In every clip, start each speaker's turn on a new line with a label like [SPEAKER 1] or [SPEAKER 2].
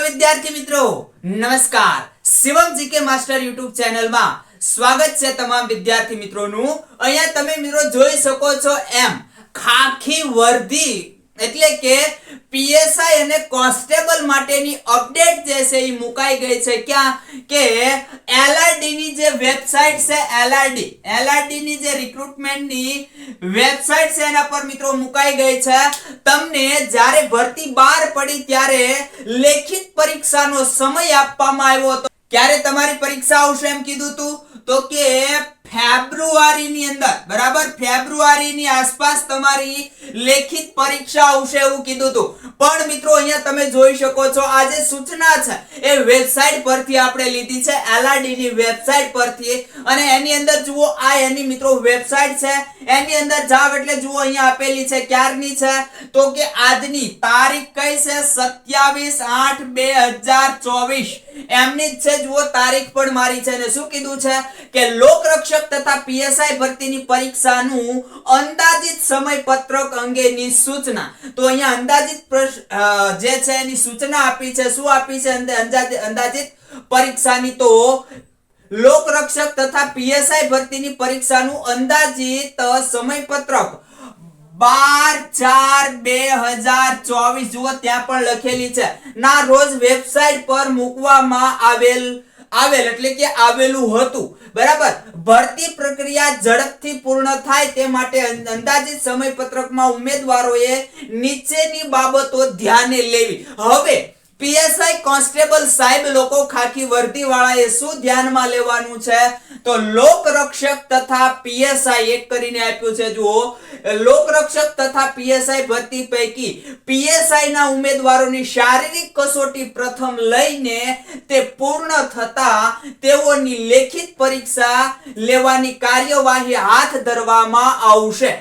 [SPEAKER 1] વિદ્યાર્થી મિત્રો, નમસ્કાર. શિવમ જીકે માસ્ટર યુટ્યુબ ચેનલમાં સ્વાગત છે તમામ વિદ્યાર્થી મિત્રોનું. અહીંયા તમે મિત્રો જોઈ શકો છો એમ, ખાખી વર્ધી એટલે કે પીએસઆઈ અને કોન્સ્ટેબલ માટેની અપડેટ જે છે એ મુકાઈ ગઈ છે. ક્યાં? કે એલઆરડી ની જે વેબસાઇટ છે એલઆરડી એલઆરડી ની જે રિક્રુટમેન્ટની વેબસાઇટ છે એના પર મિત્રો મુકાઈ ગઈ છે. તમને જ્યારે ભરતી બહાર પડી ત્યારે લેખિત પરીક્ષાનો સમય આપવામાં આવ્યો હતો. ક્યારે તમારી પરીક્ષા આવશે એમ કીધું તું? તો કે ફેબ્રુઆરી ની અંદર. બરાબર? ફેબ્રુઆરી ની આસપાસ તમારી લેખિત પરીક્ષા આવશે એવું કીધું તું. પણ મિત્રો, અહીંયા તમે જોઈ શકો છો, આ જે સૂચના છે, એ વેબસાઇટ પરથી આપણે લીધી છે એલઆરડી ની વેબસાઇટ પરથી. અને એની અંદર જુઓ, આ એની મિત્રો વેબસાઇટ છે. એની અંદર જાવ એટલે જુઓ, અહીંયા આપેલી છે, ક્યારની છે? તો કે આજની તારીખ કઈ છે? 27 8 2024 એમની જ છે, જુઓ, તારીખ પણ મારી છે. અને શું કીધું છે? કે લોકરક્ષક તથા પીએસઆઈ ભરતીની પરીક્ષાનું અંદાજિત સમય પત્રક અંગેની સૂચના. તો અહીંયા અંદાજિત જે છે એની સૂચના આપી છે, શું આપી છે અંદાજિત પરીક્ષાની, તો લોકરક્ષક તથા પીએસઆઈ ભરતીની પરીક્ષાનું અંદાજિત સમયપત્રક બાર ચાર બે હજાર ચોવીસ. જુઓ, ત્યાં પણ લખેલી છે. ના, રોજ વેબસાઇટ પર મૂકવામાં આવેલ આવેલ, એટલે કે આવેલું હતું. બરાબર? ભરતી પ્રક્રિયા ઝડપથી પૂર્ણ થાય તે માટે અંદાજિત સમયપત્રકમાં ઉમેદવારોએ નીચેની બાબતો ધ્યાને લેવી. હવે પીએસઆઈ કોન્સ્ટેબલ સાહેબ લોકો ખાકી વર્દી વાળાએ શું ધ્યાનમાં લેવાનું છે? તો લોકરક્ષક તથા પીએસઆઈ એક કરીને આપ્યું છે, જુઓ. લોકરક્ષક તથા પીએસઆઈ ભરતી પૈકી પીએસઆઈ ના ઉમેદવારોની શારીરિક કસોટી પ્રથમ લઈને તે પૂર્ણ થતા તેઓની લેખિત પરીક્ષા લેવાની કાર્યવાહી હાથ ધરવામાં આવશે.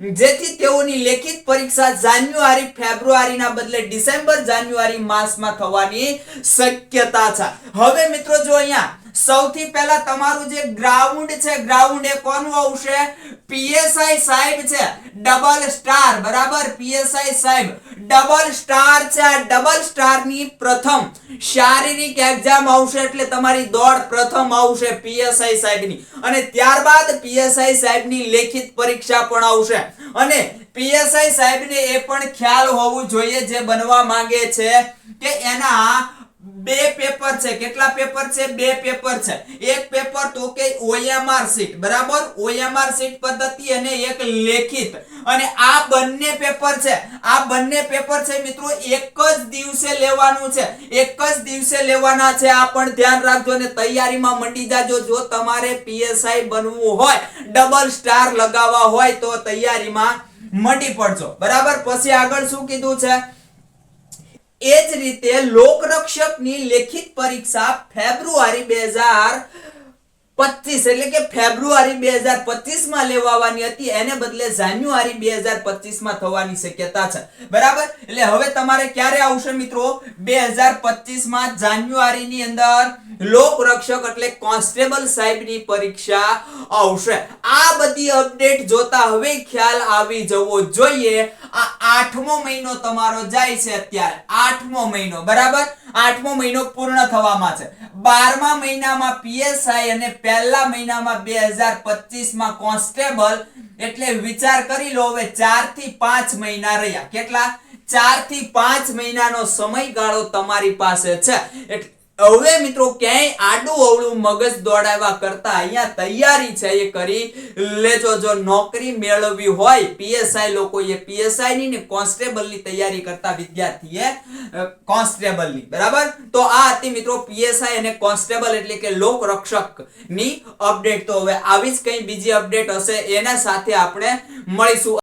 [SPEAKER 1] જેથી તેઓની લેખિત પરીક્ષા જાન્યુઆરી, ફેબ્રુઆરીના બદલે ડિસેમ્બર, જાન્યુઆરી માસમાં થવાની શક્યતા છે. હવે મિત્રો જો અહીંયા સૌથી પહેલા તમારું જે ગ્રાઉન્ડ છે ગ્રાઉન્ડ એ કોનું આવશે? પીએસઆઈ સાહેબ છે ડબલ સ્ટાર બરાબર? પીએસઆઈ સાહેબ ડબલ સ્ટાર છે ડબલ સ્ટારની પ્રથમ શારીરિક એક્ઝામ આવશે એટલે તમારી દોડ પ્રથમ આવશે પીએસઆઈ સાહેબની. અને ત્યારબાદ પીએસઆઈ સાહેબની લેખિત પરીક્ષા પણ આવશે. અને પીએસઆઈ સાહેબને એ પણ ખ્યાલ હોવું જોઈએ જે બનવા માંગે છે કે એના બે પેપર છે. કેટલા પેપર છે? બે પેપર છે. એક પેપર તો કે ઓએમઆર શીટ. બરાબર? ઓએમઆર શીટ પદ્ધતિ અને એક લેખિત. અને આ બંને પેપર છે. આ બંને પેપર છે મિત્રો, એક જ દિવસે લેવાનું છે. એક જ દિવસે લેવાના છે. આ પણ ધ્યાન રાખજો અને તૈયારીમાં મંડી જાજો. જો તમારે પીએસઆઈ બનવું હોય, ડબલ સ્ટાર લગાવવા હોય, તો તૈયારીમાં મંડી પડજો. બરાબર? પછી આગળ શું કીધું છે? જ રીતે લોકરક્ષકની લેખિત પરીક્ષા ફેબ્રુઆરી બે હજાર પચીસ એટલે કે ફેબ્રુઆરી બે હજાર પચીસમાં લેવાવાની હતી. એને બદલે જાન્યુઆરી બે હજાર પચીસમાં થવાની શક્યતા છે. બરાબર? એટલે હવે તમારે ક્યારે આવશે મિત્રો? બે હજાર પચીસમાં જાન્યુઆરી ની અંદર લોકરક્ષક એટલે કોન્સ્ટેબલ સાહેબની પરીક્ષા આવશે. આ બધી અપડેટ જોતા હવે ખ્યાલ આવી જવો જોઈએ. આ આઠમો મહિનો તમારો જાય છે અત્યારે. આઠમો મહિનો, બરાબર? આઠમો મહિનો પૂર્ણ થવામાં છે. બારમા મહિનામાં પીએસઆઈ અને પહેલા મહિનામાં બે હજાર પચીસમાં કોન્સ્ટેબલ, એટલે વિચાર કરી લો, હવે ચારથી પાંચ મહિના રહ્યા. કેટલા? ચારથી પાંચ મહિનાનો સમયગાળો તમારી પાસે છે. એટલે હવે મિત્રો ક્યાંય આડું અવળું મગજ દોડાવવા કરતા અહીંયા તૈયારી છે એ કરી લેજો. જો નોકરી મેળવવી હોય, પીએસઆઈ લોકોએ પીએસઆઈ ની ને કોન્સ્ટેબલની તૈયારી કરતા વિદ્યાર્થીએ કોન્સ્ટેબલની બરાબર? તો આ હતી મિત્રો પીએસઆઈ અને કોન્સ્ટેબલ એટલે કે લોક રક્ષકની અપડેટ. તો હવે આવી જ કઈ બીજી અપડેટ હશે, એના સાથે આપણે મળીશું.